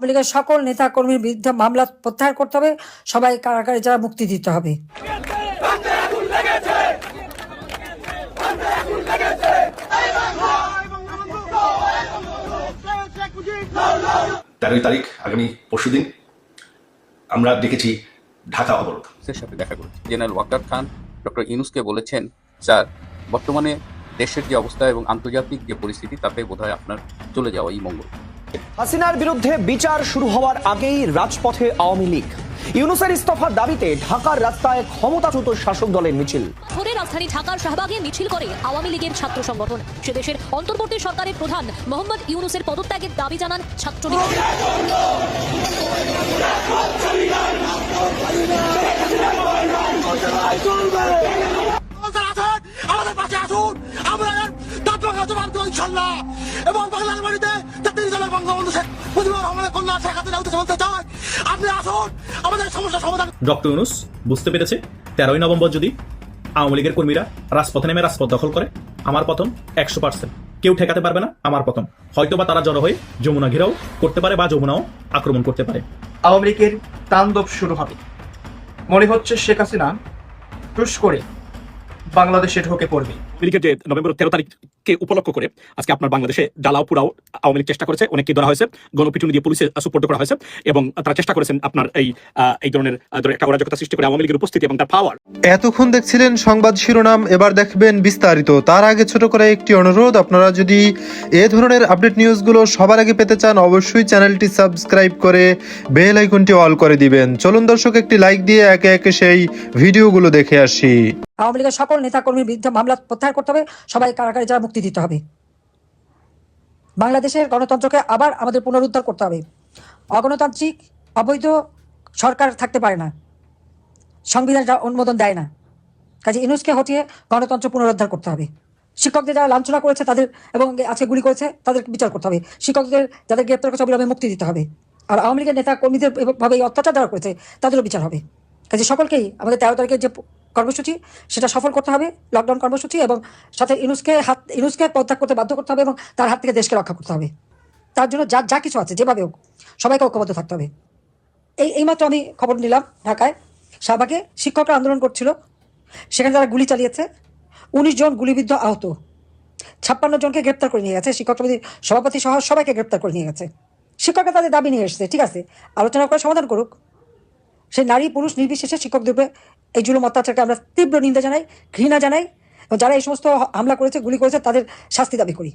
আওয়ামী লীগের সকল নেতা কর্মীর বিরুদ্ধে মামলা প্রত্যাহার করতে হবে। সবাই কারাগারে যারা মুক্তি দিতে হবে। তেরোই তারিখ আগামী পরশুদিন আমরা দেখেছি ঢাকা অবরোধ। সাথে দেখা করেছি। জেনারেল ওয়াকার খান ডক্টর ইনুসকে বলেছেন স্যার বর্তমানে দেশের যে অবস্থা এবং আন্তর্জাতিক যে পরিস্থিতি তাতে বোধহয় আপনার চলে যাওয়াই মঙ্গল। হাসিনার বিরুদ্ধে বিচার শুরু হওয়ার আগেই রাজপথে আওয়ামী লীগ। ইউনুসের ইস্তফার দাবিতে ঢাকার রাস্তায় ক্ষমতাচ্যুত শাসক দলের মিছিল। ধরে রাজধানী ঢাকার শাহবাগে মিছিল করে আওয়ামী লীগের ছাত্র সংগঠন। সে দেশের অন্তর্বর্তী সরকারের প্রধান মোহাম্মদ ইউনুসের পদত্যাগের দাবি জানান ছাত্রলীগ। আমাদের আমাদের পাশে আসুন আমরা তাৎপর্য জবাব ইনশাল্লাহ এবং বাংলার বাড়িতে জাতির জলের বঙ্গবন্ধু শেখ মুজিবুর রহমানের কন্যা শেখ হাসিনা উদ্দেশ্যে বলতে চাই আপনি আসুন আমাদের সমস্যা সমাধান ডক্টর ইউনুস বুঝতে পেরেছে? তেরোই নভেম্বর যদি আওয়ামী লীগের কর্মীরা রাজপথে নেমে রাজপথ দখল করে আমার পতন একশো পার্সেন্ট। কেউ ঠেকাতে পারবে না আমার পতন হয়তো বা তারা জড়ো হয়ে যমুনা ঘেরাও করতে পারে বা যমুনাও আক্রমণ করতে পারে। আওয়ামী লীগের তাণ্ডব শুরু হবে। মনে হচ্ছে শেখ হাসিনা টুস করে বাংলাদেশে ঢোকে পড়বে। লীগের যে নভেম্বর তেরো তারিখকে উপলক্ষ করে আজকে আপনার বাংলাদেশে জ্বালাও পুরাও আওয়ামী লীগ চেষ্টা করেছে অনেককে ধরা হয়েছে গণপিটুনি দিয়ে পুলিশে সুপোর্ট করা হয়েছে এবং তারা চেষ্টা করেছেন আপনার এই এই ধরনের একটা অরাজকতা সৃষ্টি করে আওয়ামী লীগের উপস্থিতি এবং তার পাওয়ার এতক্ষণ দেখছিলেন সংবাদ শিরোনাম এবার দেখবেন বিস্তারিত। তার আগে ছোট করে একটি অনুরোধ আপনারা যদি এ ধরনের আপডেট নিউজগুলো সবার আগে পেতে চান অবশ্যই চ্যানেলটি সাবস্ক্রাইব করে বেল আইকনটি অল করে দিবেন। চলুন দর্শক একটি লাইক দিয়ে একে একে সেই ভিডিওগুলো দেখে আসি। আওয়ামী লীগের সকল নেতা কর্মীর বিরুদ্ধে মামলা প্রত্যাহার করতে হবে সবাই কারাগারে যারা মুক্তি দিতে হবে। বাংলাদেশের গণতন্ত্রকে আবার আমাদের পুনরুদ্ধার করতে হবে। অগণতান্ত্রিক, অবৈধ সরকার থাকতে পারে না। সংবিধান অনুমোদন দেয় না। কাজে ইনুসকে হটিয়ে গণতন্ত্র পুনরুদ্ধার করতে হবে। শিক্ষকদের যারা লাঞ্ছনা করেছে তাদের এবং আজকে গুলি করেছে, তাদের বিচার করতে হবে। শিক্ষকদের যাদের গ্রেপ্তার করেছে অবিলম্বে মুক্তি দিতে হবে। আর আওয়ামী লীগের নেতা কর্মীদের ভাবে অত্যাচার যারা করেছে, তাদেরও বিচার হবে। কাজে সকলকেই আমাদের তেরো তারিখের যে কর্মসূচি, সেটা সফল করতে হবে লকডাউন কর্মসূচি এবং সাথে ইনুসকে হাত ইনুসকে পদত্যাগ করতে বাধ্য করতে হবে এবং তার হাত থেকে দেশকে রক্ষা করতে হবে। তার জন্য যা যা কিছু আছে, যেভাবে হোক, সবাইকে ঐক্যবদ্ধ থাকতে হবে। এই এইমাত্র আমি খবর নিলাম ঢাকায়। শাহবাগে শিক্ষকরা আন্দোলন করছিল, সেখানে তারা গুলি চালিয়েছে। উনিশ জন গুলিবিদ্ধ আহত। ছাপ্পান্ন জনকে গ্রেপ্তার করে নিয়ে গেছে, শিক্ষক সমিতির সভাপতি সহ সবাইকে গ্রেপ্তার করে নিয়ে গেছে। শিক্ষকরা তাদের দাবি নিয়ে এসেছে, ঠিক আছে, আলোচনা করে সমাধান করুক। সেই নারী পুরুষ নির্বিশেষে শিক্ষকদের উপরে এই জুলুম অত্যাচারকে আমরা তীব্র নিন্দা জানাই, ঘৃণা জানাই যারা এই সমস্ত হামলা করেছে, গুলি করেছে তাদের শাস্তি দাবি করি।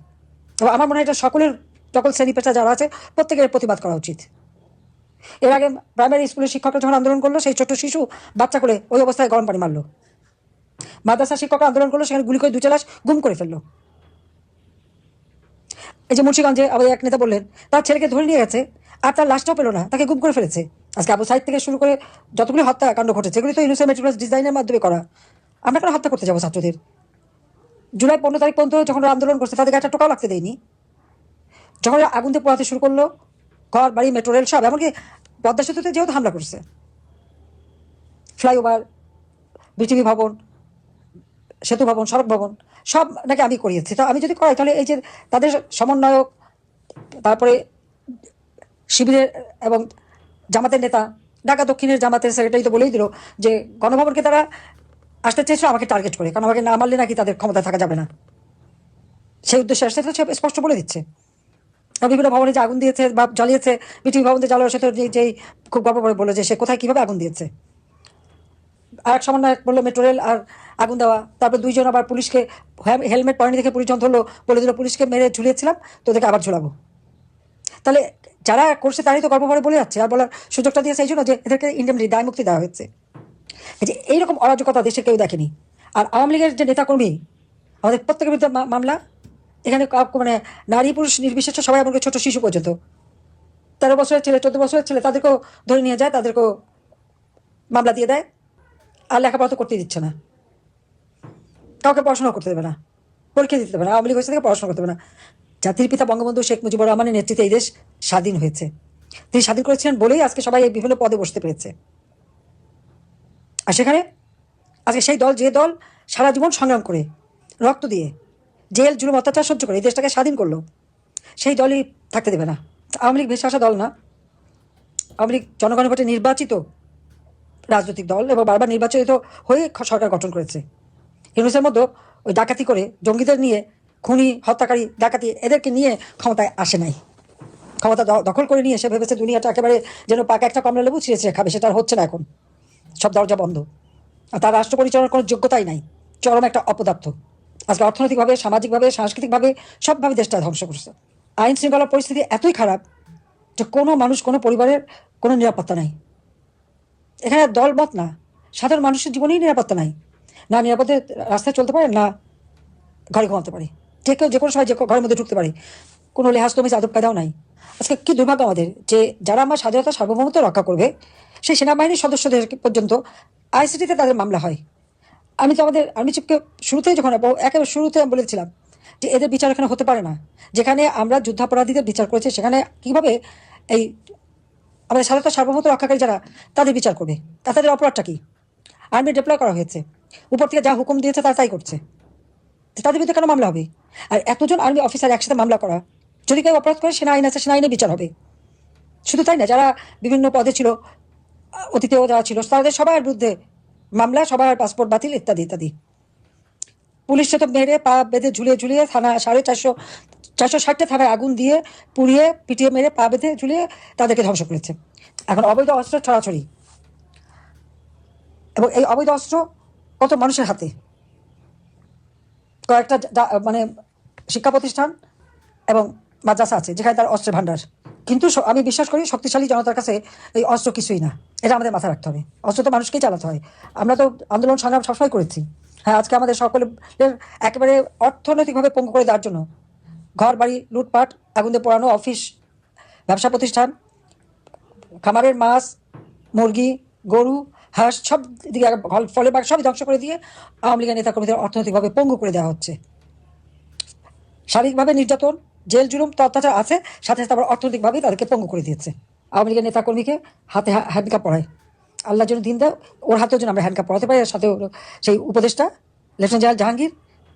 এবং আমার মনে হয় এটা সকলের সকল শ্রেণি পেশা যারা আছে, প্রত্যেকের প্রতিবাদ করা উচিত। এর আগে প্রাইমারি স্কুলের শিক্ষকরা যখন আন্দোলন করল, সেই ছোট্ট শিশু বাচ্চা করে ওই অবস্থায় গরম পানি মারলো। মাদ্রাসা শিক্ষকরা আন্দোলন করল, সেখানে গুলি করে দু চালাস গুম করে ফেলল। এই যে মুন্সিগঞ্জে আমাদের এক নেতা বললেন, তার ছেলেকে ধরে নিয়ে গেছে, আর তার লাশটাও পেল না, তাকে গুম করে ফেলেছে। আজকে আবু সাইড থেকে শুরু করে যতগুলি হত্যাকাণ্ড ঘটেছে এগুলি তো ইউনিসেফ মেট্রিকুলাস ডিজাইনের মাধ্যমে করা। আমরা কেন হত্যা করতে যাব ছাত্রদের? জুলাই পনেরো তারিখ পর্যন্ত যখন আন্দোলন করছে, তাদেরকে একটা টোকাও লাগতে দেয়নি। যখন আগুন দিয়ে পোড়াতে শুরু করল, ঘর, বাড়ি মেট্রো রেল সব, এমনকি পদ্মা সেতুতে যেহেতু হামলা করছে ফ্লাইওভার বিটিভি ভবন, সেতু ভবন, সড়ক ভবন, সব নাকি আমি করিয়েছি। তো আমি যদি করাই, তাহলে এই যে তাদের সমন্বয়ক, তারপরে শিবিরের এবং জামাতের নেতা, ঢাকা দক্ষিণের জামাতের সেক্রেটারি তো বলেই দিল যে, গণভবনকে তারা আসতে চেয়েছিল আমাকে টার্গেট করে। কারণ আমাকে না মারলে নাকি তাদের ক্ষমতা থাকা যাবে না। সেই উদ্দেশ্যে আসতে তো সে স্পষ্ট বলে দিচ্ছে। বিভিন্ন ভবনে যে আগুন দিয়েছে বা জ্বালিয়েছে মিটিং ভবনে জ্বালানো সে তো যে- যেই খুব গর্ব করে বলল যে, সে কোথায় কীভাবে আগুন দিয়েছে। আর এক সমন্বয়ক বলল, মেট্রো রেল আর আগুন দেওয়া। তারপর দুইজন আবার পুলিশকে হেলমেট পরেনি দেখে পুলিশ যখন ধরলো বলে দিল, পুলিশকে মেরে ঝুলিয়েছিলাম তো ওদেরকে আবার ঝুলাবো। তাহলে যারা করছে তারাই তো গর্ববরে বলে যাচ্ছে। আর বলার সুযোগটা দিয়েছে এই জন্য যে এদেরকে ইন্ডেমনি দায় মুক্তি দেওয়া হয়েছে। যে এইরকম অরাজকতা দেশে কেউ দেখেনি। আর আওয়ামী লীগের যে নেতাকর্মী, আমাদের প্রত্যেকের বিরুদ্ধে মামলা, এখানে মানে নারী পুরুষ নির্বিশেষে সবাই এমনকি ছোট শিশু পর্যন্ত। তেরো বছরের ছেলে, চোদ্দ বছরের ছেলে, তাদেরকেও ধরে নিয়ে যায়, তাদেরকেও মামলা দিয়ে দেয়। আর লেখাপড়া তো করতে দিচ্ছে না। কাউকে পড়াশোনা করতে দেবে না। পরীক্ষা দিতে দেবে না। আওয়ামী লীগ হয়েছে থেকে পড়াশোনা করতে দেবে না। জাতির পিতা বঙ্গবন্ধু শেখ মুজিবুর রহমানের নেতৃত্বে এই দেশ স্বাধীন হয়েছে। তিনি স্বাধীন করেছিলেন বলেই আজকে সবাই এই বিভিন্ন পদে বসতে পেরেছে। আর সেখানে আজকে সেই দল, যে দল সারা জীবন সংগ্রাম করে, রক্ত দিয়ে, জেল, জুলুম, অত্যাচার সহ্য করে এই দেশটাকে স্বাধীন করল, সেই দলই থাকতে দেবে না। আওয়ামী লীগ ভেসে আসা দল না। আওয়ামী লীগ জনগণের ভোটে নির্বাচিত রাজনৈতিক দল এবং বারবার নির্বাচিত হয়ে সরকার গঠন করেছে। ইউনুসের মধ্যে ওই ডাকাতি করে জঙ্গিদের নিয়ে খুনি, হত্যাকারী, ডাকাতি এদেরকে নিয়ে ক্ষমতায় আসে নাই। ক্ষমতা দখল করে নিয়ে সে ভেবেছে দুনিয়াটা একেবারে যেন পাকা একটা কমলা লেবু ছিঁড়ে ছিঁড়ে খাবে, সেটা হচ্ছে না এখন। সব দরজা বন্ধ। আর তার রাষ্ট্র পরিচালনার কোনো যোগ্যতাই নাই। চরম একটা অপদার্থ। আজকে অর্থনৈতিকভাবে, সামাজিকভাবে, সাংস্কৃতিকভাবে সবভাবে দেশটা ধ্বংস করছে। আইন শৃঙ্খলার পরিস্থিতি এতই খারাপ যে কোনো মানুষ, কোনো পরিবারের কোনো নিরাপত্তা নাই। এখানে দলমত না। সাধারণ মানুষের জীবনেই নিরাপত্তা নাই। না নিরাপদে রাস্তায় চলতে পারে, না ঘরে ঘুমাতে পারে। যে কেউ যে কোনো সময় যে ঘরের মধ্যে ঢুকতে পারে। কোনো লেহাজ তমিজ আদব কায়দাও নাই। আজকে কি দুর্ভাগ্য আমাদের যে যারা আমার স্বাধীনতা সার্বভৌমত্ব রক্ষা করবে, সেই সেনাবাহিনীর সদস্যদের পর্যন্ত আইসিটিতে তাদের মামলা হয়। আমি তো আমাদের আর্মি চিফকে শুরুতেই যখন একেবারে শুরুতে আমি বলেছিলাম যে এদের বিচার এখানে হতে পারে না। যেখানে আমরা যুদ্ধাপরাধীদের বিচার করেছি, সেখানে কীভাবে এই আমাদের স্বাধীনতা সার্বভৌমত্ব রক্ষাকারী যারা, তাদের বিচার করবে? তা তাদের অপরাধটা কি? আর্মি ডিপ্লয় করা হয়েছে। উপর থেকে যা হুকুম দিয়েছে, তারা তাই করছে। তাদের বিরুদ্ধে কেন মামলা হবে? আর এতজন আর্মি অফিসার একসাথে মামলা করা, যদি কেউ অপরাধ করে সেনা আইন আছে সেনা আইনে বিচার হবে। শুধু তাই না, যারা বিভিন্ন পদে ছিল, অতীতেও যারা ছিল, তাদের সবার বিরুদ্ধে মামলা, সবার পাসপোর্ট বাতিল, ইত্যাদি ইত্যাদি। পুলিশে তো মেরে পা বেঁধে ঝুলিয়ে ঝুলিয়ে থানা, সাড়ে চারশো চারশো ষাটটা থানায় আগুন দিয়ে পুড়িয়ে, পিটিয়ে মেরে পা বেঁধে ঝুলিয়ে তাদেরকে ধ্বংস করেছে। এখন অবৈধ অস্ত্র ছড়াছড়ি। এবং এই অবৈধ অস্ত্র কত মানুষের হাতে? কয়েকটা মানে শিক্ষা প্রতিষ্ঠান এবং মাদ্রাসা আছে, যেখানে তার অস্ত্রের ভাণ্ডার। কিন্তু আমি বিশ্বাস করি শক্তিশালী জনতার কাছে এই অস্ত্র কিছুই না। এটা আমাদের মাথায় রাখতে হবে। অস্ত্র তো মানুষকেই চালাতে হয়। আমরা তো আন্দোলন সংগ্রাম সবসময় করেছি। হ্যাঁ আজকে আমাদের সকলের একেবারে অর্থনৈতিকভাবে পঙ্গু করে দেওয়ার জন্য ঘর, বাড়ি, লুটপাট, আগুন দিয়ে পোড়ানো অফিস, ব্যবসা প্রতিষ্ঠান, খামারের মাছ, মুরগি, গরু, হাঁস, সব দিকে ফলের বাগ সবই ধ্বংস করে দিয়ে আওয়ামী লীগের নেতাকর্মীদের অর্থনৈতিকভাবে পঙ্গু করে দেওয়া হচ্ছে। শারীরিকভাবে নির্যাতন, জেল জুলুম, অত্যাচার আছে, সাথে সাথে আবার অর্থনৈতিকভাবে তাদেরকে পঙ্গু করে দিয়েছে। আওয়ামী লীগের নেতাকর্মীকে হাতে হ্যান্ডকাপ পড়ায় আল্লাহ জন্য দিন দেয় ওর হাতেও যেন আমরা হ্যান্ডকাপ পড়াতে পারি সাথে সেই উপদেষ্টা, লেফটেন্যান্ট জেনারেল জাহাঙ্গীর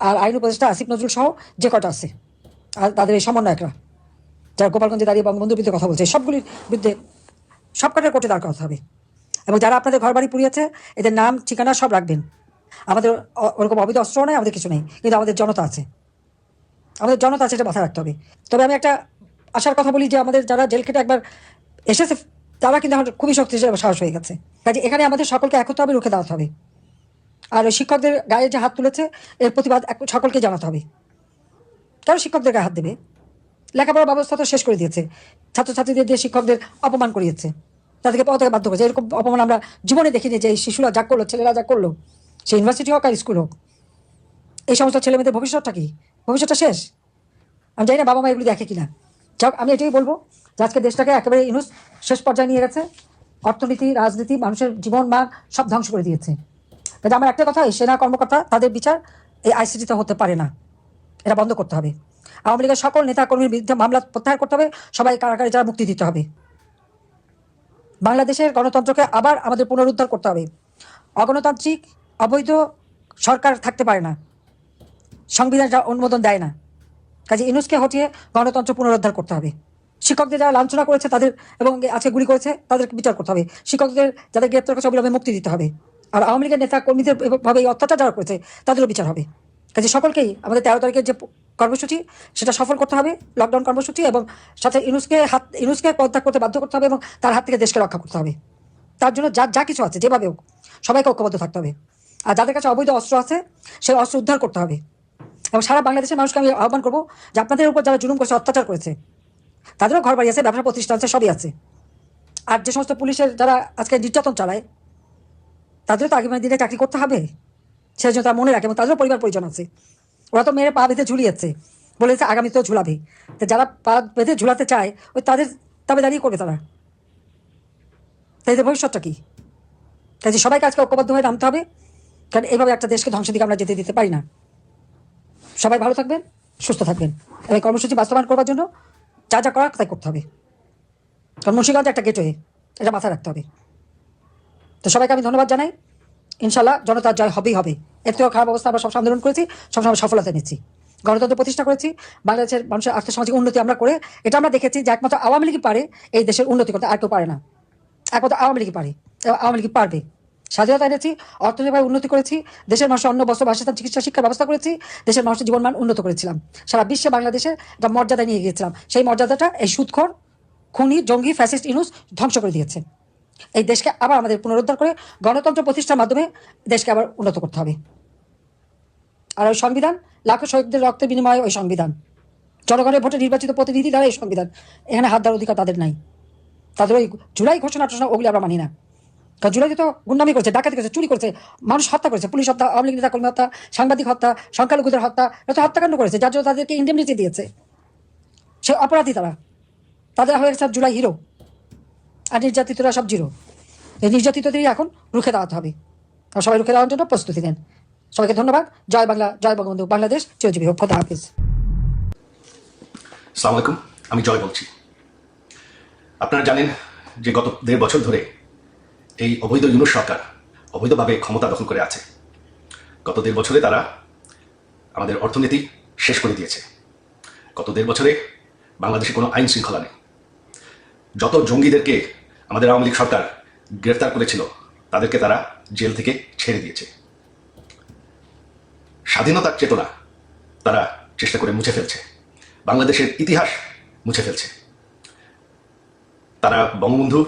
আর আইন উপদেষ্টা আসিফ নজরুল সহ যে কটা আছে, আর তাদের এই সমন্বয়করা, যারা গোপালগঞ্জে দাঁড়িয়ে বঙ্গবন্ধুর বিরুদ্ধে কথা বলছে, সবগুলির বিরুদ্ধে সব কটার কোর্টে দাঁড় করাতে হবে। এবং যারা আপনাদের ঘর বাড়ি পুড়িয়েছে, এদের নাম, ঠিকানা সব রাখবেন। আমাদের ওরকম অবৈধ অস্ত্র নেই, আমাদের কিছু নেই, কিন্তু আমাদের জনতা আছে। আমাদের জনতা এটা মাথায় রাখতে হবে। তবে আমি একটা আশার কথা বলি যে আমাদের যারা জেল খেটে একবার এসেছে, তারা কিন্তু এখন খুবই শক্তিশালী সাহস হয়ে গেছে। কাজে এখানে আমাদের সকলকে একত্র হবে রুখে দেওয়াতে হবে। আর ওই শিক্ষকদের গায়ে যে হাত তুলেছে, এর প্রতিবাদ সকলকে জানাতে হবে। কারণ শিক্ষকদের গায়ে হাত দেবে। লেখাপড়ার ব্যবস্থা তো শেষ করে দিয়েছে। ছাত্রছাত্রীদের দিয়ে শিক্ষকদের অপমান করিয়েছে। তাদেরকে পড়াতে বাধ্য করেছে। এরকম অপমান আমরা জীবনে দেখিনি যে এই শিশুরা যা করল, ছেলেরা যা করল, সে ইউনিভার্সিটি হোক আর স্কুল হোক। এই সমস্ত ছেলেমেয়েদের ভবিষ্যৎটা কি? ভবিষ্যৎটা শেষ? আমি জানি না বাবা মা এগুলি দেখে কিনা। যাক, আমি এটাই বলব যে আজকে দেশটাকে একেবারে ইনুস শেষ পর্যায়ে নিয়ে গেছে। অর্থনীতি, রাজনীতি, মানুষের জীবন, মান সব ধ্বংস করে দিয়েছে। কাজে আমার একটা কথা সেনা কর্মকর্তা, তাদের বিচার এই আইসিটিতে হতে পারে না। এটা বন্ধ করতে হবে। আওয়ামী লীগের সকল নেতা কর্মীর বিরুদ্ধে মামলা প্রত্যাহার করতে হবে। সবাই কারাগারে যারা মুক্তি দিতে হবে। বাংলাদেশের গণতন্ত্রকে আবার আমাদের পুনরুদ্ধার করতে হবে। অগণতান্ত্রিক, অবৈধ সরকার থাকতে পারে না। সংবিধান অনুমোদন দেয় না। কাজে ইনুসকে হটিয়ে গণতন্ত্র পুনরুদ্ধার করতে হবে। শিক্ষকদের যারা লাঞ্ছনা করেছে তাদের এবং আজকে গুলি করেছে, তাদেরকে বিচার করতে হবে। শিক্ষকদের, যাদের গ্রেপ্তার করেছে অবিলম্বে মুক্তি দিতে হবে। আর আওয়ামী লীগের নেতা কর্মীদের ভাবে অত্যাচার যারা করেছে, তাদেরও বিচার হবে। কাজে সকলকেই আমাদের তেরো তারিখের যে কর্মসূচি, সেটা সফল করতে হবে লকডাউন কর্মসূচি এবং সাথে ইনুসকে হাত, ইনুসকে পদত্যাগ করতে বাধ্য করতে হবে এবং তার হাত থেকে দেশকে রক্ষা করতে হবে। তার জন্য যা যা কিছু আছে, যেভাবে হোক, সবাইকে ঐক্যবদ্ধ থাকতে হবে। আর যাদের কাছে অবৈধ অস্ত্র আছে সেই অস্ত্র উদ্ধার করতে হবে। এবং সারা বাংলাদেশের মানুষকে আমি আহ্বান করব যে আপনাদের উপর যারা জুলুম করেছে, অত্যাচার করেছে, তাদেরও ঘর বাড়ি আছে, ব্যবসা প্রতিষ্ঠান আছে, সবই আছে। আর যে সমস্ত পুলিশের যারা আজকে নির্যাতন চালায় তাদেরও তো আগামী দিনে চাকরি করতে হবে। সেই জন্য তারা মনে রাখে এবং তাদেরও পরিবার পরিজন আছে। ওরা তো মেয়েরা পা বেঁধে ঝুলিয়েছে বলেছে আগামীতেও ঝুলাবে। তো যারা পা বেঁধে ঝুলাতে চায়, ওই তাদের তবে দাঁড়িয়ে করবে তারা। তাই এদের ভবিষ্যৎটা কি? কাজে সবাইকে আজকে ঐক্যবদ্ধ হয়ে নামতে হবে। কারণ এইভাবে একটা দেশকে ধ্বংসের দিকে আমরা যেতে দিতে পারি না। সবাই ভালো থাকবেন, সুস্থ থাকবেন। এবং এই কর্মসূচি বাস্তবায়ন করবার জন্য যা যা করার তাই করতে হবে। কারণ মুন্সিগঞ্জ একটা গেটওয়ে, এটা মাথায় রাখতে হবে। তো সবাইকে আমি ধন্যবাদ জানাই। ইনশাল্লাহ জনতার জয় হবেই হবে। এর থেকেও খারাপ অবস্থা আমরা সব আন্দোলন করেছি, সবসময় সফলতা নিচ্ছি। গণতন্ত্র প্রতিষ্ঠা করেছি, বাংলাদেশের মানুষের আর্থসামাজিক উন্নতি আমরা করে, এটা আমরা দেখেছি যে একমাত্র আওয়ামী লীগই পারে এই দেশের উন্নতি করতে, আর কেউ পারে না। একমাত্র আওয়ামী লীগই পারে, আওয়ামী লীগ পারবে। স্বাধীনতা এনেছি অর্থনৈতিকভাবে উন্নতি করেছি, দেশের মানুষের অন্য বস্ত্র বাসস্থান চিকিৎসা, শিক্ষার ব্যবস্থা করেছি, দেশের মানুষের জীবনমান উন্নত করেছিলাম। সারা বিশ্বে বাংলাদেশের একটা মর্যাদা নিয়ে গিয়েছিলাম, সেই মর্যাদাটা এই সুদখোর খুনি, জঙ্গি, ফ্যাসিস্ট ইনুস ধ্বংস করে দিয়েছে। এই দেশকে আবার আমাদের পুনরুদ্ধার করে গণতন্ত্র প্রতিষ্ঠার মাধ্যমে দেশকে আবার উন্নত করতে হবে। আর ওই সংবিধান, লাখো শহীদদের রক্তের বিনিময়ে ওই সংবিধান। জনগণের ভোটে নির্বাচিত প্রতিনিধি দ্বারা এই সংবিধান। এখানে হাত দেওয়ার অধিকার তাদের নাই। তাদের ওই জুলাই ঘোষণা টোষণা ওগুলি আমরা মানি না। জুলাইতে তো গুন্ডামি করেছে, ডাকাতি করেছে, চুরি করেছে, মানুষ হত্যা করেছে, পুলিশ হত্যা, আওয়ামী লীগ নেতা কর্মী হত্যা, সাংবাদিক হত্যা, সংখ্যালঘুদের হত্যা এটা হত্যাকাণ্ড করেছে, যার জন্য তাদেরকে ইন্ডেমনিটি দিয়েছে। সে অপরাধী তারা। তাদের হয়ে গেছে জুলাই হিরো। আর নির্যাতিতরা সব জিরো। এই নির্যাতিতদেরই এখন রুখে দাঁড়াতে হবে। আর সবাই রুখে দেওয়ার জন্য প্রস্তুতি নেন। সবাইকে ধন্যবাদ। জয় বাংলা, জয় বঙ্গবন্ধু, বাংলাদেশ, চিরজীবী হোক, খোদা হাফিজ। সালাম আলাইকুম। আমি জয় বলছি। আপনারা জানেন যে গত দেড় বছর ধরে এই অবৈধ ইউনুস সরকার অবৈধভাবে ক্ষমতা দখল করে আছে। গত দেড় বছরে তারা আমাদের অর্থনীতি শেষ করে দিয়েছে। গত দেড় বছরে বাংলাদেশে কোনো আইন শৃঙ্খলা নেই। যত জঙ্গিদেরকে আমাদের আওয়ামী লীগ সরকার গ্রেফতার করেছিল, তাদেরকে তারা জেল থেকে ছেড়ে দিয়েছে। স্বাধীনতার চেতনা তারা চেষ্টা করে মুছে ফেলছে। বাংলাদেশের ইতিহাস মুছে ফেলছে। তারা বঙ্গবন্ধু,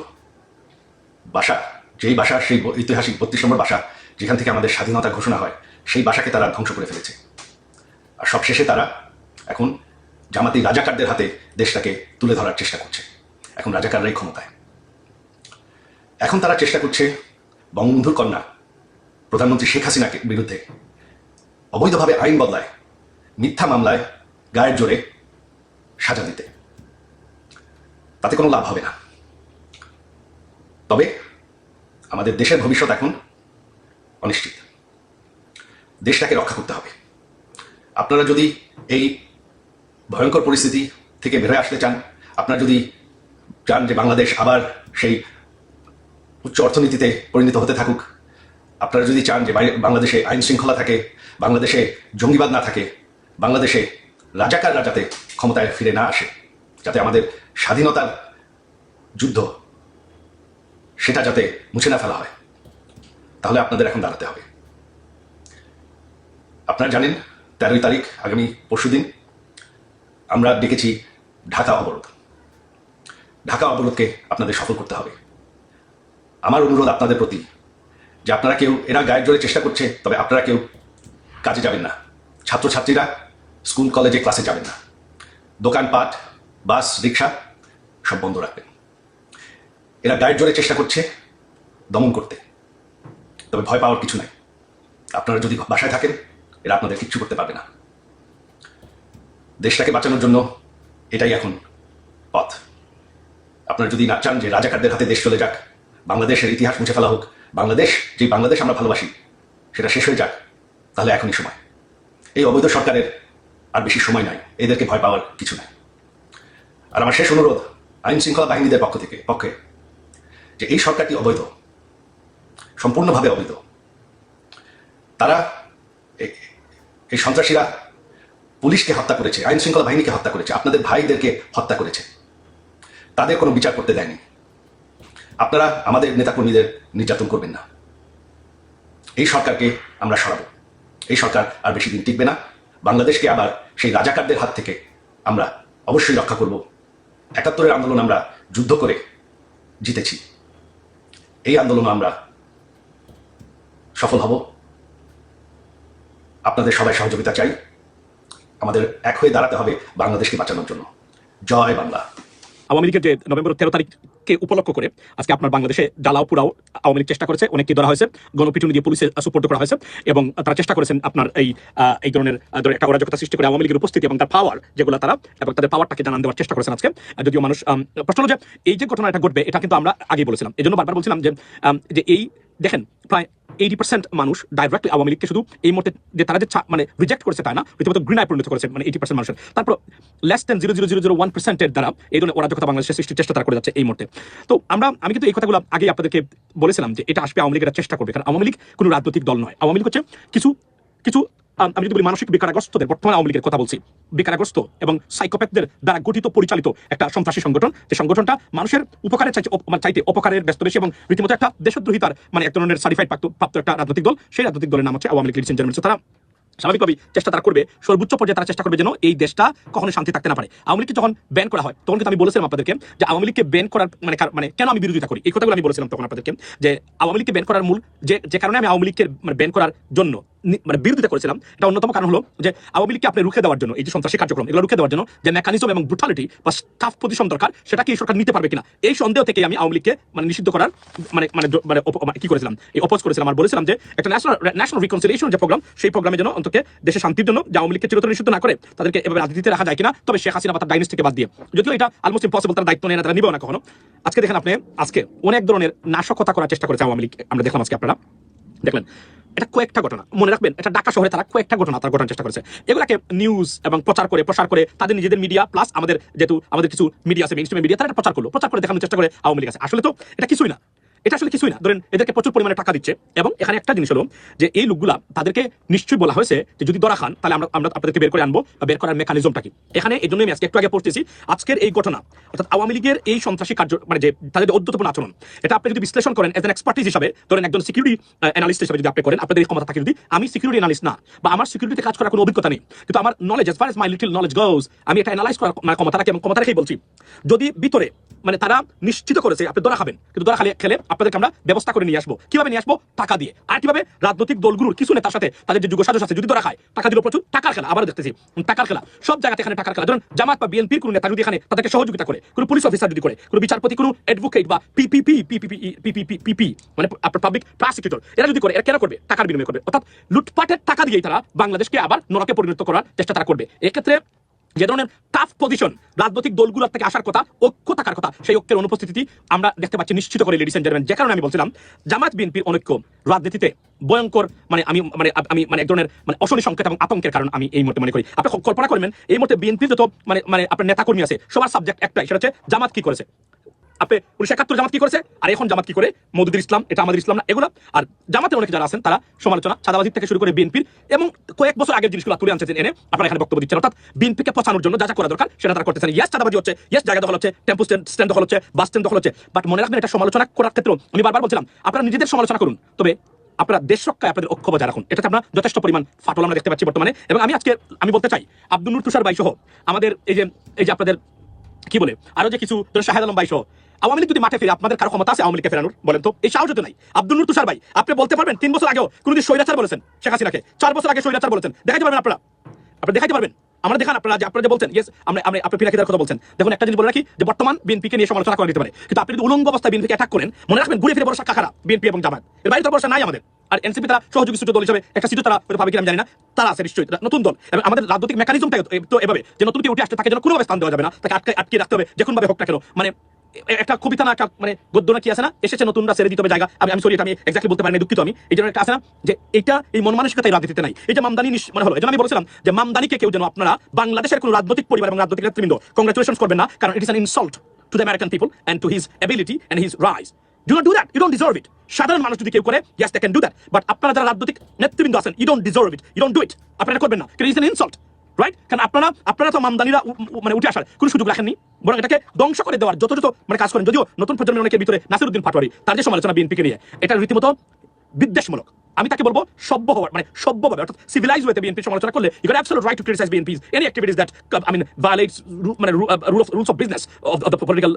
বাসা যেই বাসা সেই ঐতিহাসিক বত্রিশ নম্বর বাসা যেখান থেকে আমাদের স্বাধীনতা ঘোষণা হয়, সেই বাসাকে তারা ধ্বংস করে ফেলেছে। আর সবশেষে তারা এখন জামাতি রাজাকারদের হাতে দেশটাকে তুলে ধরার চেষ্টা করছে। এখন রাজাকাররাই ক্ষমতায়। এখন তারা চেষ্টা করছে বঙ্গবন্ধুর কন্যা, প্রধানমন্ত্রী শেখ হাসিনাকে বিরুদ্ধে অবৈধভাবে আইন বদলায়, মিথ্যা মামলায় গায়ের জোরে সাজা দিতে। তাতে কোনো লাভ হবে না। তবে আমাদের দেশের ভবিষ্যৎ এখন অনিশ্চিত। দেশটাকে রক্ষা করতে হবে। আপনারা যদি এই ভয়ঙ্কর পরিস্থিতি থেকে বেরোয় আসতে চান, আপনারা যদি চান যে বাংলাদেশ আবার সেই উচ্চ অর্থনীতিতে পরিণত হতে থাকুক, আপনারা যদি চান যে বাংলাদেশে আইন শৃঙ্খলা থাকে, বাংলাদেশে জঙ্গিবাদ না থাকে, বাংলাদেশে রাজাকাররা যাতে ক্ষমতায় ফিরে না আসে, যাতে আমাদের স্বাধীনতার যুদ্ধ সেটা যাতে মুছে না ফেলা হয়। তাহলে আপনাদের এখন দাঁড়াতে হবে। আপনারা জানেন, তেরোই তারিখ আগামী পরশুদিন আমরা ডেকেছি ঢাকা অবরোধ। ঢাকা অবরোধকে আপনাদের সফল করতে হবে। আমার অনুরোধ আপনাদের প্রতি যে আপনারা কেউ এরা গায়ের জোরে চেষ্টা করছে, তবে আপনারা কেউ কাজে যাবেন না। ছাত্রছাত্রীরা স্কুল, কলেজে ক্লাসে যাবেন না। দোকানপাট, বাস, রিক্সা সব বন্ধ রাখবেন। এরা গায়ের জোরে চেষ্টা করছে দমন করতে। তবে ভয় পাওয়ার কিছু নাই। আপনারা যদি বাসায় থাকেন, এরা আপনাদের কিচ্ছু করতে পারবে না। দেশটাকে বাঁচানোর জন্য এটাই এখন পথ। আপনারা যদি না চান যে রাজাকারদের হাতে দেশ চলে যাক, বাংলাদেশের ইতিহাস মুছে ফেলা হোক, বাংলাদেশ যে বাংলাদেশ আমরা ভালোবাসি, সেটা শেষ হয়ে যাক, তাহলে এখনই সময়। এই অবৈধ সরকারের আর বেশি সময় নাই। এদেরকে ভয় পাওয়ার কিছু নাই। আর আমার শেষ অনুরোধ আইন শৃঙ্খলা বাহিনীদের পক্ষ থেকে পক্ষে। যে এই সরকারটি অবৈধ, সম্পূর্ণভাবে অবৈধ। তারা এই সন্ত্রাসীরা পুলিশকে হত্যা করেছে আইন শৃঙ্খলা বাহিনীকে হত্যা করেছে, আপনাদের ভাইদেরকে হত্যা করেছে। তাদের কোনো বিচার করতে দেয়নি। আপনারা আমাদের নেতাকর্মীদের নির্যাতন করবেন না। এই সরকারকে আমরা সরাবো। এই সরকার আর বেশি দিন টিকবে না। বাংলাদেশকে আবার সেই রাজাকারদের হাত থেকে আমরা অবশ্যই রক্ষা করব। একাত্তরের আন্দোলন আমরা যুদ্ধ করে জিতেছি। এই আন্দোলনে আমরা সফল হব। আপনাদের সবাই সহযোগিতা চাই। আমাদের এক হয়ে দাঁড়াতে হবে বাংলাদেশকে বাঁচানোর জন্য। জয় বাংলা। আওয়ামী লীগের যে নভেম্বর তেরো তারিখকে উপলক্ষ করে আজকে আপনার বাংলাদেশে জ্বালাও পুরাও আওয়ামী লীগ চেষ্টা করেছে অনেককে ধরা হয়েছে, গণপিটুনি দিয়ে পুলিশে সুপোর্ট করা হয়েছে এবং তারা চেষ্টা করেছেন আপনার এই এই ধরনের একটা অরাজকতা সৃষ্টি করে আওয়ামী লীগের উপস্থিতি এবং তার পাওয়ার যেগুলো তারা এবং তাদের পাওয়ারটাকে জানান দেওয়ার চেষ্টা করেছেন আজকে। যদিও মানুষ প্রশ্ন হলো যে এই যে ঘটনা এটা ঘটবে, এটা কিন্তু আমরা আগেই বলেছিলাম। এই জন্য বারবার বলছিলাম যে যে এই, দেখেন, প্রায় এইটি পার্সেন্ট মানুষ ডাইরেক্টলি আওয়ামী লীগকে শুধু এই মুহূর্তে যে তারা যে মানে রিজেক্ট করেছে তাই না, রীতিমতো ঘৃণায় পরিণত করেছে মানে এইটি পার্সেন্ট মানুষের। তারপর less than zero zero zero zero one পার্সেন্টের দ্বারা এই ধরনের অরাজকতা বাংলাদেশের সৃষ্টির চেষ্টা তারা করে যাচ্ছে এই মুহূর্তে। তো আমরা, আমি কিন্তু এই কথাগুলো আগেই আপনাদেরকে বলেছিলাম যে এটা আসবে আওয়ামী লীগের চেষ্টা করবে, কারণ আওয়ামী লীগ কোনো রাজনৈতিক দল নয়। আওয়ামী লীগ হচ্ছে কিছু কিছু আমি যদি বলি মানসিক বেকারাগ্রস্তদের, বর্তমান আওয়ামী লীগের কথা বলছি, বেকারাগ্রস্ত এবং সাইকোপ্যাথদের দ্বারা গঠিত, পরিচালিত একটা সন্ত্রাসী সংগঠন। যে সংগঠনটা মানুষের উপকারের চাইতে মানে চাইতে অপকারের ব্যস্ত বেশি এবং রীতিমতো একটা দেশদ্রোহিতার মানে এক ধরনের সার্টিফাইড প্রাপ্ত প্রাপ্ত একটা রাজনৈতিক দল। সেই রাজনৈতিক দলের নাম হচ্ছে আওয়ামী লীগ লিডস তারা স্বাভাবিকভাবেই চেষ্টা তারা করবে, সর্বোচ্চ পর্যায়ে তারা চেষ্টা করবে যেন এই দেশটা কখনো শান্তি থাকতে না পারে। আওয়ামী লীগকে যখন ব্যান করা হয়, তখন কিন্তু আমি বলেছিলাম আপনাদেরকে যে আওয়ামী লীগকে ব্যান করার মানে মানে কেন আমি বিরোধিতা করি? এই কথাগুলো আমি বলেছিলাম তখন আপনাদেরকে যে আওয়ামী লীগকে ব্যান করার মূল যে যে কারণে আমি আওয়ামী লীগকে মানে ব্যান করার জন্য মানে বিরোধিতা করেছিলাম, এটা অন্যতম কারণ হলো যে আওয়ামী লীগকে আপনি রুখে দেওয়ার জন্য, এই যে সন্ত্রাসী কার্যক্রম, এগুলো রুখে দেওয়ার জন্য যে মেকানিজম এবং ব্রুটালিটি বা স্টাফ পজিশন দরকার, সেটা কি সরকার নিতে পারবে কিনা? এই সন্দেহ থেকে আমি আওয়ামী লীগকে মানে নিষিদ্ধ করার মানে মানে মানে মানে কি করেছিলাম? এই অপোজ করেছিলাম আর বলেছিলাম যে একটা ন্যাশনাল ন্যাশনাল রিকনসিলিয়েশন যে প্রোগ্রাম সেই প্রোগ্রামের জন্য অন্তত দেশের শান্তির জন্য যে আওয়ামী লীগকে চিরতরে নিষিদ্ধ না করে, তাদেরকে এভাবে রাজনীতিতে রাখা যায় কিনা? তবে শেখ হাসিনা বা তার ডাইনেস্টিকে বাদ দিয়ে। যদিও এটা অলমোস্ট ইম্পসিবল তার দায়িত্ব নেয় না, তারা নিবেও না কখনো। আজকে দেখেন আপনি, আজকে অনেক ধরনের নাশকতা করার চেষ্টা করেছে আওয়ামী লীগ, আমরা দেখলাম আজকে আপনারা। দেখলেন, এটা কয়েকটা ঘটনা, মনে রাখবেন, এটা ঢাকা শহরে তারা কয়েকটা ঘটনা তারা ঘটানোর চেষ্টা করেছে। এগুলাকে নিউজ এবং প্রচার করে, প্রসার করে, তাদের নিজেদের মিডিয়া প্লাস আমাদের যেহেতু, আমাদের কিছু মিডিয়া আছে মিডিয়া তারা প্রচার করল। প্রচার করে দেখানোর চেষ্টা করে আওয়ামী লীগ আছে। আসলে তো এটা কিছুই না। এটা আসলে কিছুই না। ধরেন এদেরকে প্রচুর পরিমাণে টাকা দিচ্ছে এবং এখানে একটা জিনিস হলো যে এই লোকগুলা তাদেরকে নিশ্চয়ই বলা হয়েছে যে যদি ধরা খান, তাহলে আমরা আমরা আপনাদেরকে বের করে আনব বা বের করার মেকানিজমটা কি। এখানে এই জন্য আমি আজকে একটু আগে পড়তেছি, আজকের এই ঘটনা, অর্থাৎ আওয়ামী লীগের এই সন্ত্রাসী কার্য মানে যে তাদের অদ্যতপূর্ণ আচরণ, এটা আপনি যদি বিশ্লেষণ করেন এজ এন এক্সপার্টিস হিসাবে, ধরেন একজন সিকিউরিটি অ্যানালিস্ট হিসাবে যদি আপনি করেন, আপনাদের ক্ষমতা থাকে যদি, আমি সিকিউরিটি অ্যানালিস্ট না বা আমার সিকিউরিটিতে কাজ করার কোনো অভিজ্ঞতা নেই, কিন্তু আমার knowledge as far as my little knowledge goes আমি এটা অ্যানালাইজ করার মানে ক্ষমতা রাখি এবং ক্ষমতা রেখেই বলছি। যদি ভিতরে মানে তারা নিশ্চিত করেছে, আপনি দরা খাবেন, কিন্তু দরা খালে, খেলে আপনাদেরকে আমরা ব্যবস্থা করে নিয়ে আসব। কীভাবে নিয়ে আসব? টাকা দিয়ে। আর কীভাবে রাজনৈতিক দলগুলোর কিছু নেতার সাথে তাদের যে যুগ সাজস আছে যদি দরা খায় টাকা দিল প্রচুর। টাকার খেলা আবার দেখতেছি। টাকার খেলা। সব জায়গাতে এখানে টাকার খেলা। ধরুন, জামাত বা বিএনপির কোনো নেতা যদি এখানে তাদেরকে সহযোগিতা করে, কোনো পুলিশ অফিসার যদি করে, কোনো বিচারপতি, কোনো অ্যাডভোকেট বা পিপিপি পিপিপি পিপি মানে আপনার পাবলিক প্রসিকিউটর এরা যদি করে, এরা কেন করবে? টাকার বিনিময় করবে। অর্থাৎ লুটপাটের টাকা দিয়েই তারা বাংলাদেশকে আবার নরকে পরিণত করার চেষ্টা তারা করবে। এক্ষেত্রে যে ধরনের টাফ পজিশন রাজনৈতিক দলগুলোর থেকে আসার কথা, ঐক্য থাকার কথা, সেই ঐক্যের অনুপস্থিতি আমরা দেখতে পাচ্ছি নিশ্চিত করে লেডিস এন্ড যে কারণে আমি বলছিলাম জামাত বিএনপির অনৈক্য রাজনীতিতে ভয়ঙ্কর মানে আমি মানে আমি মানে এক ধরনের মানে অশনি সংকেত এবং আতঙ্কের কারণ আমি এই মুহূর্তে মনে করি। আপনি কল্পনা করবেন, এই মুহূর্তে বিএনপির যত মানে মানে আপনার নেতাকর্মী আছে, সবার সাবজেক্ট একটাই, সেটা হচ্ছে জামাত কি করেছে। আপনি উনিশশো একাত্তর জামাত কি করেছে? আর এখন জামাত কি করে? মৌদুদুল ইসলাম, এটা আমাদের ইসলাম না, এগুলো। আর জামাতের অনেকে যারা আছেন, তারা সমালোচনা চাঁদাবাজি থেকে শুরু করে বিএনপির এবং কয়েক বছর আগের জিনিসগুলো তুলে আনছেন এনে। আপনারা এখানে বক্তব্য দিচ্ছেন, অর্থাৎ বিএনপিকে পচানোর জন্য যা যা করা দরকার, সেটা তারা করতেছেন। ইয়াস চাঁদাবাজি হচ্ছে ইয়াস জায়গা দখল হচ্ছে টেম্পো স্ট্যান্ড দখল হচ্ছে বাস স্ট্যান্ড দখল হচ্ছে। বাট মনে রাখবেন, এটা সমালোচনা করার ক্ষেত্রে আমি বারবার বলছিলাম, আপনারা নিজেদের সমালোচনা করুন। তবে আপনারা দেশ রক্ষায় আপনাদের অক্ষ বজায় রাখুন। এটাতে আমরা যথেষ্ট পরিমাণ ফাটল আমরা দেখতে পাচ্ছি বর্তমানে। এবং আমি আজকে, আমি বলতে চাই, আব্দুল নূর তুষার বাই সহ আমাদের এই যে এই যে আপনাদের, কি বলে, আরও যে কিছু ধরুন শাহেদ আলম সহ আওয়ামী লীগ যদি মাঠে ফিরে, আপনাদের কারও ক্ষমতা আছে আওয়ামী লীগকে ফেরানোর? বলেন তো। এই সাহস তো নাই। আব্দুল নূর তুষার ভাই, আপনি বলতে পারবেন, তিন বছর আগেও কোনদিন স্বৈরাচার বলেছেন শেখ হাসিনাকে। চার বছর আগে স্বৈরাচার বলেছেন। দেখাতে পারবেন আপনারা? আপনি দেখাতে পারবেন? আমরা দেখান আপনারা যে আপনারা যে বলছেন ইয়েস আমরা আমরা আপনি পিরাকিদার কথা বলছেন। দেখুন, একটা জিনিস বলে রাখি যে বর্তমান বিএনপিকে নিয়ে সমালোচনা করা যেতে পারে। কিন্তু আপনি যদি উলঙ্গ অবস্থায় বিএনপিকে অ্যাটাক করেন, মনে রাখবেন ঘুরে ফিরে ভরসা কাকারা বিএনপি এবং জামাত। এর বাইরে তো ভরসা নাই আমাদের। আর এনসিপি তারা সহযোগী সূত্র দল হিসেবে একটা সিটও তারা পাবে কিনা জানি না। তারা আছে নিশ্চয়ই নতুন দল। এবং আমাদের রাজনৈতিক মেকানিজমটা তো এভাবে যে নতুন কেউ উঠে আসতে তাকে যেন কোনোভাবে স্থান দেওয়া যাবে না, তাকে আটকে আটকে রাখতে হবে যে কোনোভাবে হোক না কেন। মানে একটা কবিতা না, একটা মানে গদ্য না কি আছে না? এসেছে নতুনরা ছেড়ে দিতে হবে জায়গা। আমি আমি সরি, এটা আমি এক্স্যাক্টলি বলতে পারি না দুঃখিত আমি। এই জন্য একটা আছে না, যে এটা এই মন মানসিকতা এই রাজনীতিতে নাই। এটা মামদানি মানে হলো, এই আমি বলেছিলাম যে মামদানিকে কেউ যেন আপনারা বাংলাদেশের কোনো রাজনৈতিক পরিবার এবং রাজনৈতিক নেতৃবৃন্দ কংগ্রেচুলেশন করবেন না, কারণ it is an insult to the American people and to his ability and his rise do not do that you don't deserve it সাধারণ মানুষ যদি কেউ করে yes they can do that but আপনারা যারা রাজনৈতিক নেতৃবৃন্দ আছেন you don't deserve it you don't do it আপনারা করবেন না কারণ ইটস অ্যান ইনসল্ট রাইট কারণ আপনারা আপনারা তো মামদানিরা মানে উঠে আসার কোনো সুযোগ রাখেননি। বরং এটাকে ধ্বংস করে দেওয়ার যত মানে কাজ করেন। যদিও নতুন প্রজন্মের অনেকের ভিতরে নাসিরুদ্দিন পাটোয়ারি, তার যে সমালোচনা বিএনপিকে নিয়ে, এটা রীতিমতো বিদ্বেষমূলক। আমি তাকে বলব সভ্য হওয়ার মানে সভ্যভাবে অর্থাৎ সিভিলাইজ ওয়েতে বিএনপি সমালোচনা করলে you got absolute right to criticise BNP's any activities that I mean violates মানে rule of rules of business of the political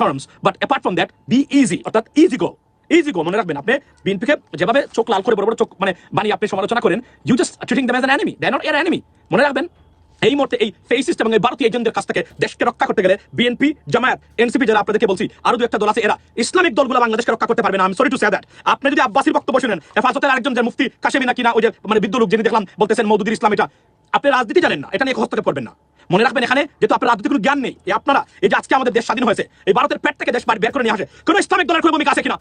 terms but apart from that be easy অর্থাৎ ইজি গো ইজি গো মনে রাখবেন আপনি বিএনপিকে যেভাবে চোখ লাল করে বড় বড় চোখ মানে বানিয়ে আপনি সমালোচনা করেন you just treating them as an enemy they not এর এনিমি মনে রাখবেন? এই মুহূর্তে এই ফেসিস্ট এবং এই ভারতীয় এজেন্টদের কাছ থেকে দেশকে রক্ষা করতে গেলে বিএনপি জামায়াত এনসিপি যারা আপনাদেরকে বলছি, আরও দু একটা দল আছে, এরা ইসলামিক দলগুলো বাংলাদেশকে রক্ষা করতে পারবে না। আমি সরি টু সে দ্যাট আপনি যদি আব্বাসির বক্তব্য শুনেন, হেফাজতের আরেকজন যে মুফতি কাশেমি না কিনা ওই যে মানে বিদ্যুৎ লোক যিনি দেখলাম বলতেছেন মৌদুদির ইসলাম, এটা আপনি রাজনীতি জানেন না, এটা নিয়ে হস্তক্ষেপ করবেন না। মনে রাখবেন এখানে, যেহেতু আপনার রাজনীতির কোনো জ্ঞান নেই আপনারা, এই যে আজকে আমাদের দেশ স্বাধীন হয়েছে, এই ভারতের পেট থেকে দেশ বাইরে বের করে নিয়ে আসে, কোনো ইসলামিক দলের কোনো ভূমিকা আছে কিনা?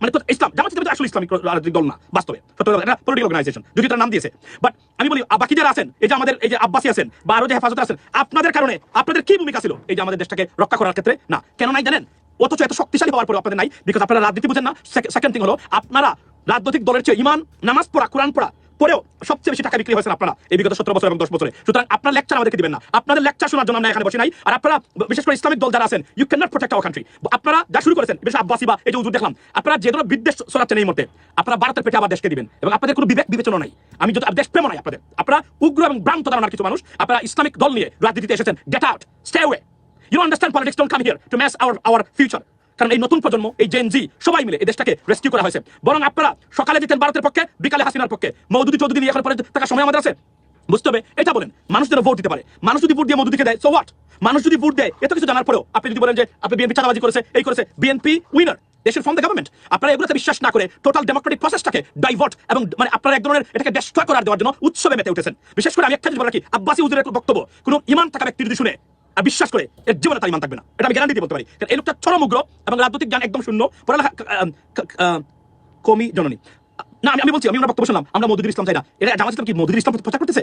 মানে তো ইসলাম, জামাত তো আসলে ইসলামিক রাজনৈতিক দল না, বাস্তবে। এটা পলিটিক্যাল অর্গানাইজেশন যদি তার নাম দিয়েছে। বাট আমি বলি বাকি যারা আছেন, এই যে আমাদের, এই যে আব্বাসী আছেন, বা আরও যে হেফাজতে আছেন, আপনাদের কারণে আপনাদের কি ভূমিকা ছিল? এই যে আমাদের দেশটাকে রক্ষা করার ক্ষেত্রে? না। কেন নাই জানেন? অথচ এত শক্তিশালী হওয়ার পরে আপনাদের নাই বিকজ আপনারা রাজনীতি বুঝেন না। সেকেন্ড থিং হলো, আপনারা রাজনৈতিক দলের চেয়ে ইমান, নামাজ পড়া, কোরআন পড়া পরেও সবচেয়ে বেশি টাকা বিক্রি হয়েছেন আপনারা এই বিগত সতেরো বছর এবং দশ বছরে। সুতরাং আপনার লেকচার আমাদেরকে দিবেন না। আপনাদের লেকচার শোনার জন্য আমরা এখানে বসে নাই। আর আপনারা, বিশেষ করে ইসলামিক দল যারা আছেন you can not protect our country আপনারা যা শুরু করেছেন, বিশেষ আব্বাসি বা এই যে হুজুর দেখলাম, আপনারা যে ধরনের বিদ্বেষ ছড়াচ্ছেন এই মুহূর্তে, আপনারা ভারতের পেটে আবার দেশকে দিবেন। এবং আপনাদের কোনো বিবেক বিবেচনা নাই। আমি যদি দেশপ্রেম নাই আপনাদের। আপনারা উগ্র এবং ভ্রান্ত ধারণার কিছু মানুষ। আপনারা ইসলামিক দল নিয়ে রাজনীতিতে এসেছেন। Get out stay away you understand politics don't come here to match our our future কারণ এই নতুন প্রজন্ম, এই জেন জি সবাই মিলে এই দেশটাকে রেস্কিউ করা হয়েছে। বরং আপনারা সকালে দিতেন ভারতের পক্ষে, বিকালে হাসিনার পক্ষে। মৌদুদি চৌধুরী নিয়ে এখন পরে থাকার সময় আমাদের আছে। বুঝতে হবে, এটা বলেন, মানুষ যেন ভোট দিতে পারে। মানুষ যদি ভোট দিয়ে মধুদিকে দেয় সো হোয়াট মানুষ যদি ভোট দেয়, এত কিছু জানার পরেও আপনি যদি বলেন যে আপনি বিএনপি চাঁদাবাজি করেছে, এই করেছে, বিএনপি উইনার দেশের ফ্রম দ্য গভর্নমেন্ট আপনারা এগুলোতে বিশ্বাস না করে টোটাল ডেমোক্রেটিক প্রসেসটাকে ডাইভার্ট এবং মানে আপনারা এক ধরনের এটাকে ডেস্ট্রয় করার দেওয়ার জন্য উৎসবে মেতে উঠেছেন। বিশেষ করে আমি একটা জিনিস বলে রাখি, আব্বাসি হুজুরের বক্তব্য, কোনো ইমান থাকা ব্যক্তি যদি শুনে আর বিশ্বাস করে এর জীবনে তার ইমান থাকবে না। এটা আমি গ্যারান্টি দিতে বলতে পারি। কারণ এই লোকটা চরমগ্র এবং রাজনৈতিক জ্ঞান একদম শূন্য। পড়ালেখা কমি জননী। না, আমি আমি বলছি, আমি ওনার বক্তব্য শুনলাম। আমরা মধুদুর ইসলাম চাই না। এটা জামাত ইসলাম কি মধুদুর ইসলাম প্রচার করতেছে?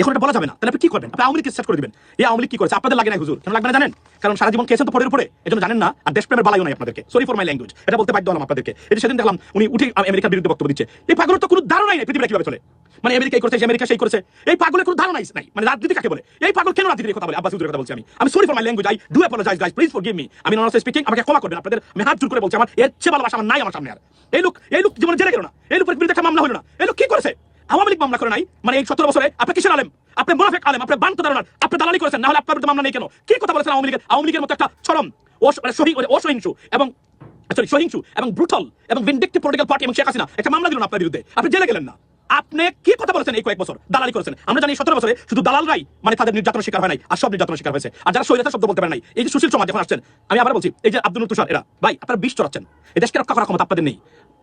এখন এটা বলা যাবে না। তাহলে আপনি কি করবেন? আপনি আওয়ামী লীগকে সেট করে দিবেন। এই আওয়ামী লীগ কি করেছে? আপনাদের লাগে না হুজুর। কেন লাগবে না জানেন? কারণ সারা জীবন খেয়েছেন তো পরের উপরে। এই জন্য জানেন না, আর দেশপ্রেমের বালাইও নাই আপনাদেরকে। সরি ফর মাই ল্যাঙ্গুয়েজ এটা বলতে বাধ্য হলাম আপনাদেরকে। এই যে সেদিন দেখলাম উনি উঠে আমেরিকার বিরুদ্ধে বক্তব্য দিচ্ছে। এই পাগলের তো কোনো ধারণাই নেই পৃথিবীটা কীভাবে চলে। মানে আমেরিকা এই করেছে আমেরিকা সেই করেছে। এই পাগলের কোনো ধারণাই নাই। মানে রাজনীতি কাকে বলে? এই পাগল কেন রাজনীতির কথা বলে? আব্বাস হুজুরের কথা বলছি আমি। আমি sorry for my language I do apologise guys please forgive me আমি নন স্পিকিং আমাকে ক্ষমা করবেন আপনাদের। আমি হাত জোর করে বলছি, আমার এর চেয়ে ভালোবাসা আমার নাই আমার সামনে আর। এই লোক এই লোক জীবনে জেলে গেল না। এই লোকের বিরুদ্ধে একটা মামলা হলো না। এই লোক কি করেছে? আওয়ামী লীগ মামলা করে নাই? মানে এই সতেরো বছরে আপনি কিসের আলেম? আপনি মোনাফেক আলেম, আপনি বান্ত ধারণার আপনি দালালি করেছেন না হলে আপনার মামলা নেই কেন? কি কথা বলেছেন আওয়ামী লীগের আওয়ামী লীগের মতো একটা চরম অস- মানে অসহিংসু এবং সরি সহিংসু এবং ব্রুটাল এবং ভিন্ডিক্টিভ পলিটিক্যাল পার্টি এবং শেখ হাসিনা। একটা মামলা দিল না আপনার বিরুদ্ধে। আপনি জেলে গেলেন না। আপনি কি কথা বলেছেন এই কয়েক বছর? দালালি করেছেন। আমরা জানি সতেরো বছরে শুধু দালালরাই মানে তাদের নির্যাতনের শিকার হয় নাই, আর সব নির্যাতনের শিকার হয়েছে। আর যারা শৈলতা শব্দ বলতে পারে নাই, এই যে সুশীল সমাজ যখন আসছেন, আমি আবার বলছি, এই যে আব্দুল তুষার, এরা, ভাই, আপনারা বিষ চড়াচ্ছেন। এই দেশকে রক্ষা করার ক্ষমতা আপনাদের নেই।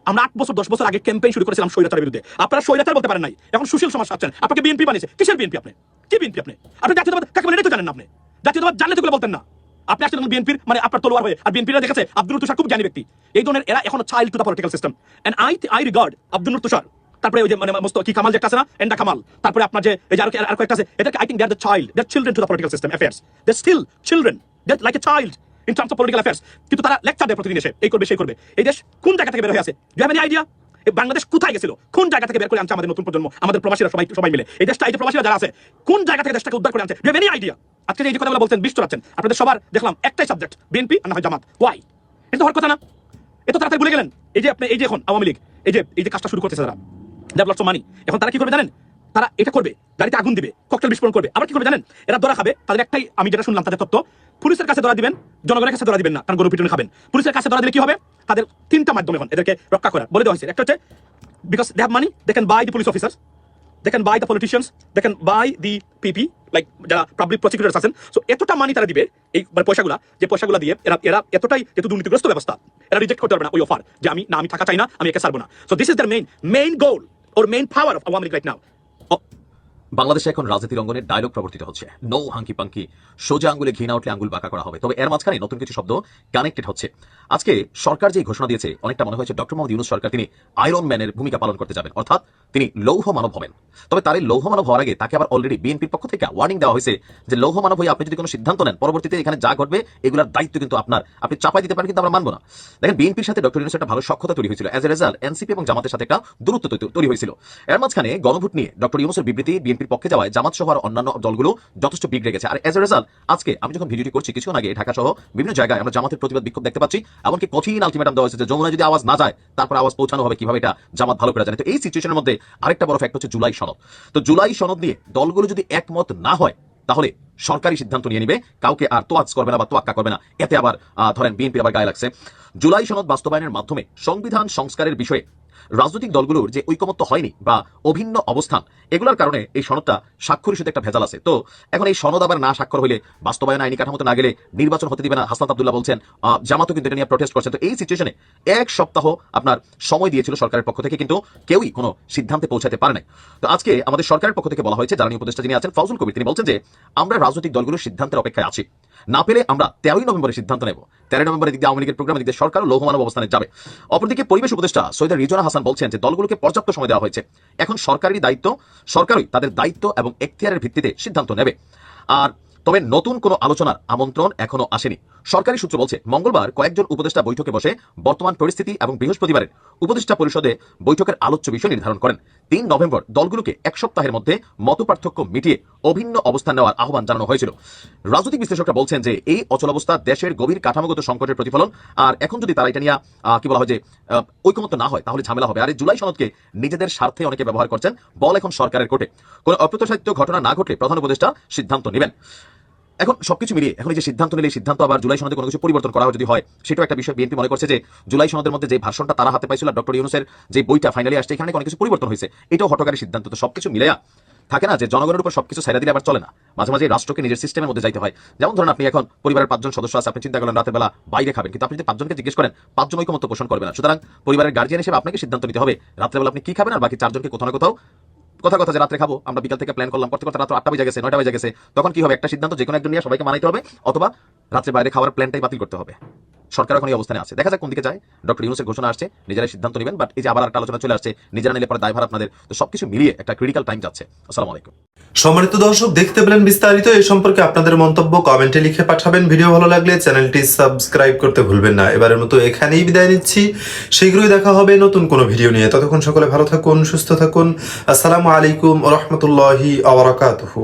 আমরা আট বছর, দশ বছর আগে ক্যাম্পেইন শুরু করেছিলাম স্বৈরাচারের বিরুদ্ধে। আপনারা স্বৈরাচার বলতে পারেন নাই। এখন সুশীল সমাজ আসছেন আপনাকে বিএনপি বানিয়েছে। কিসের বিএনপি আপনি? কি বিএনপি আপনি? আপনি জাতীয়তাবাদ কাকে বলে তো জানেন না আপনি। জাতীয়তাবাদ জানলে তো বলতেন না। আপনি আসলে বিএনপির মানে আপনার তলোয়ার হয়ে, আর বিএনপিরা দেখেছে, আব্দুল তুষার খুব জ্ঞানী ব্যক্তি। এই ধরনের এরা এখনও child to the political system and I I regard Abdul Tushar তারপরে ওই যে মানে মস্ত কি কামাল যে একটা আছে না, এন্ডা কামাল। তারপরে আপনার যে, এই যে আরও আরও একটা আছে এটাকে I think they are the child they children to the political system affairs they still children they like a child in terms of political affairs কিন্তু তারা লেকচার দেয় প্রতিদিন এসে, এই করবে, সেই করবে। এই দেশ কোন জায়গা থেকে বের হয়ে আছে? ডু হ্যাভ এনি আইডিয়া এই বাংলাদেশ কোথায় গেছিল? কোন জায়গা থেকে বের করে আনছে আমাদের নতুন প্রজন্ম, আমাদের প্রবাসীরা সবাই সবাই মিলে? এই দেশটা, এই যে প্রবাসীরা যারা আছে, কোন জায়গা থেকে দেশটাকে উদ্ধার করে আনছে? ডু হ্যাভ এনি আইডিয়া আজকে যে কথাগুলো বলছেন, বিশ চড়াচ্ছেন। আপনাদের সবার দেখলাম একটাই সাবজেক্ট বিএনপি আর না হয় জামাত। ওয়াই এটা তো হওয়ার কথা না। এত তাড়াতাড়ি ভুলে গেলেন। এই যে আপনি, এই যে এখন আওয়ামী লীগ, এই যে এই যে কাজটা শুরু করতেছে তারা। ডেভেলপ মানি এখন তারা কি করবে জানেন? তারা এটা করবে, গাড়িতে আগুন দিবে ককটেল বিস্ফোরণ করবে। আবার কি করবে জানেন? এরা ধরা খাবে, তাদের একটাই, আমি যেটা শুনলাম তাদের তত্ত্ব, পুলিশের কাছে ধরা দিবেন, জনগণের কাছে ধরা দিবেন না কারণ গরু পিটুনি খাবেন। পুলিশের কাছে ধরা দিলে কি হবে? তাদের তিনটা মাধ্যম এখন এদেরকে রক্ষা করা বলে দেওয়া হয়েছে, একটা হচ্ছে because they have money they can buy the police officers they can buy the politicians they can buy the PP like যারা পাবলিক প্রসিকিউটার্স আছেন। সো এতটা মানি তারা দিবে, এই মানে পয়সাগুলা, যে পয়সাগুলা দিয়ে এরা এরা এতটাই যেহেতু দুর্নীতিগ্রস্ত ব্যবস্থা, এরা রিজেক্ট করতে পারবে না ওই অফার যে আমি, না, আমি টাকা চাই না, আমি একে সারবো না। So this is the main main goal or main power of Awami League right now あ বাংলাদেশে এখন রাজনীতির অঙ্গনে ডায়লগ প্রবর্তিত হচ্ছে। নো হাঙ্কি পাঙ্কি সোজা আঙ্গুলে ঘি না উঠলে আঙ্গুল বাঁকা করা হবে। তবে এর মাঝখানে নতুন কিছু শব্দ কানেক্টেড হচ্ছে। আজকে সরকার যে ঘোষণা দিয়েছে, অনেকটা মনে হয়েছে ডক্টর মোহাম্মদ ইউনুস সরকার তিনি আয়রন ম্যানের ভূমিকা পালন করতে যাবেন। অর্থাৎ তিনি লৌহ মানব হবেন। তবে তার লৌহ মানব হওয়ার আগে তাকে আবার অলরেডি বিএনপির পক্ষ থেকে ওয়ার্নিং দেওয়া হয়েছে যে লৌহ মানব হয়ে আপনি যদি কোনো সিদ্ধান্ত নেন, পরবর্তীতে এখানে যা ঘটবে, এগুলোর দায়িত্ব কিন্তু আপনার। আপনি চাপাই দিতে পারেন কিন্তু আমরা মানবো না। দেখেন, বিএনপির সাথে ডক্টর ইউনুস একটা ভালো সক্ষতা তৈরি হয়েছিল। এজ এ রেজাল্ট এনসিপি এবং জামাতের সাথে একটা দূরত্ব তৈরি- তৈরি হয়েছিল। এর মাঝখানে গণভোট নিয়ে ডক্টর ইউনুসের বিবৃতি বিএনপির পক্ষে যাওয়ায় জামাত সহ আর অন্যান্য দলগুলো যথেষ্ট বিগড়ে গেছে আর এজ এ রেজাল্ট আজকে আমি যখন ভিডিওটি করছি, কিছুক্ষণ আগে ঢাকা সহ বিভিন্ন জায়গায় আমরা জামাতের প্রতিবাদ বিক্ষোভ দেখতে পাচ্ছি। এমনকি কঠিন আলটিমেটাম দেওয়া হয়েছে যে যমুনা যদি আওয়াজ না যায়, তারপর আওয়াজ পৌঁছানো হবে কীভাবে এটা জামাত ভালো করে জানে। তো এই সিচুয়েশনের মধ্যে আরেকটা বড় ফ্যাক্ট হচ্ছে জুলাই সনদ। তো জুলাই সনদ নিয়ে দলগুলো যদি একমত না হয়, তাহলে সরকারি সিদ্ধান্ত নিয়ে নিবে। কাউকে আর তোয়াজ করবে না বা তোয়াক্কা করবে না। এতে আবার ধরেন বিএনপি আবার গায়ে লাগছে। জুলাই সনদ বাস্তবায়নের মাধ্যমে সংবিধান সংস্কারের বিষয়ে রাজনৈতিক দলগুলোর যে ঐকমত্য হয়নি বা অভিন্ন অবস্থান, এগুলোর কারণে এই সনদটা স্বাক্ষর ইস্যুতে একটা ভেজাল আছে। তো এখন এই সনদ আবার না স্বাক্ষর হলে বাস্তবায়ন আইনি কাঠামোতে না গেলে নির্বাচন হতে দিবে না, হাসনাত আব্দুল্লাহ বলছেন জামাতও কিন্তু এটা নিয়ে প্রটেস্ট করছে। তো এই সিচুয়েশনে এক সপ্তাহ আপনার সময় দিয়েছিল সরকারের পক্ষ থেকে, কিন্তু কেউই কোনো সিদ্ধান্তে পৌঁছাতে পারে নাই। তো আজকে আমাদের সরকারের পক্ষ থেকে বলা হয়েছে জ্বালানি উপদেষ্টা যিনি আছেন ফজল কবির, তিনি বলছেন যে আমরা রাজনৈতিক দলগুলোর সিদ্ধান্তের অপেক্ষায় আছি। না পেলে আমরা তেরোই নভেম্বরে সিদ্ধান্ত নেব। তেরোই নভেম্বরের দিকে আওয়ামী লীগের প্রোগ্রামের দিকে সরকার লৌহমানব অবস্থানে যাবে। অপরদিকে পরিবেশ উপদেষ্টা সৈয়দ রিজওয়ানা হাসান বলছেন যে দলগুলোকে পর্যাপ্ত সময় দেওয়া হয়েছে। এখন সরকারি দায়িত্ব, সরকারই তাদের দায়িত্ব এবং এখতিয়ারের ভিত্তিতে সিদ্ধান্ত নেবে। আর তবে নতুন কোনো আলোচনার আমন্ত্রণ এখনও আসেনি। সরকারি সূত্র বলছে, মঙ্গলবার কয়েকজন উপদেষ্টা বৈঠকে বসে বর্তমান পরিস্থিতি এবং বৃহস্পতিবারের উপদেষ্টা পরিষদে বৈঠকের আলোচ্য বিষয় নির্ধারণ করেন। তিন নভেম্বর দলগুলোকে এক সপ্তাহের মধ্যে মতপার্থক্য মিটিয়ে অভিন্ন অবস্থান নেওয়ার আহ্বান জানানো হয়েছিল। রাজনৈতিক বিশ্লেষকরা বলছেন যে, এই অচলাবস্থা দেশের গভীর কাঠামোগত সংকটের প্রতিফলন, আর এখন যদি তারা এটা নিয়ে কি বলা হয় যে ঐকমত্য না হয়, তাহলে ঝামেলা হবে। আর এই জুলাই সনদকে নিজেদের স্বার্থে অনেকে ব্যবহার করছেন বল এখন সরকারের কোর্টে কোনো অপ্রত্যাশিত ঘটনা না ঘটলে প্রধান উপদেষ্টা সিদ্ধান্ত নেবেন। এখন সবকিছু মিলিয়ে, এখন এই যে সিদ্ধান্ত নিলে সিদ্ধান্ত আবার জুলাই সনদে কোনো কিছু পরিবর্তন করা যদি হয়, সেটাও একটা বিষয় বিএনপি মনে করছে যে জুলাই সনদের মধ্যে যে ভাষণটা তারা হাতে পাইছিল, ডক্টর ইউনুসের যে বইটা ফাইনালি আসছে, এখানে অনেক কিছু পরিবর্তন হয়েছে। এটাও হটকারী সিদ্ধান্ত। তো সবকিছু মিলেয়া থাকে না যে জনগণের উপর সবকিছু ছেড়ে দিলে আবার চলে না। মাঝে মাঝে রাষ্ট্রকে নিজের সিস্টেমের মধ্যে যাইতে হয়। যেমন ধরুন আপনি এখন পরিবারের পাঁচজন সদস্য আছে, আপনি চিন্তা করলেন রাতের বেলা বাইরে খাবেন, কিন্তু আপনি যদি পাঁচজনকে জিজ্ঞেস করেন, পাঁচজন ঐকমত্য পোষণ করবে না। সুতরাং পরিবারের গার্জিয়ান হিসেবে আপনাকে সিদ্ধান্ত নিতে হবে রাত্রেবেলা আপনি কি খাবেন আর বাকি চারজনকে কোথাও না কোথাও কথা কথা যে রাত্রে খাব, আমরা বিকাল থেকে প্ল্যান করলাম করতে করতে রাত আটটা বেজে গেছে, নয়টা বেজে গেছে, তখন কি হবে? একটা সিদ্ধান্ত যে কোনো একজন নিয়ে সবাইকে মানাইতে হবে, অথবা রাত্রে বাইরে খাওয়ার প্ল্যানটাই বাতিল করতে হবে। সরকার এখন এই অবস্থানে আছে। দেখা যাক কোন দিকে যায়। ডক্টর ইউনুসের ঘোষণা আসছে, নিজেরাই সিদ্ধান্ত নেবেন বাট এই যে আবার একটা আলোচনা চলে আসছে, নিজেরা নিলে পরে দায়ভার আপনাদের। তো সবকিছু মিলিয়ে একটা ক্রিটিক্যাল টাইম যাচ্ছে। আসসালামু আলাইকুম। সম্মানিত দর্শক, দেখতে পেলেন বিস্তারিত। এই সম্পর্কে আপনাদের মন্তব্য কমেন্টে লিখে পাঠাবেন। ভিডিও ভালো লাগলে চ্যানেলটি সাবস্ক্রাইব করতে ভুলবেন না। এবারের মতো এখানেই বিদায় নিচ্ছি। শীঘ্রই দেখা হবে নতুন কোনো ভিডিও নিয়ে। ততক্ষণ সকলে ভালো থাকুন, সুস্থ থাকুন। আসসালামু আলাইকুম রহমতুল্লাহি আবরাকাতুহু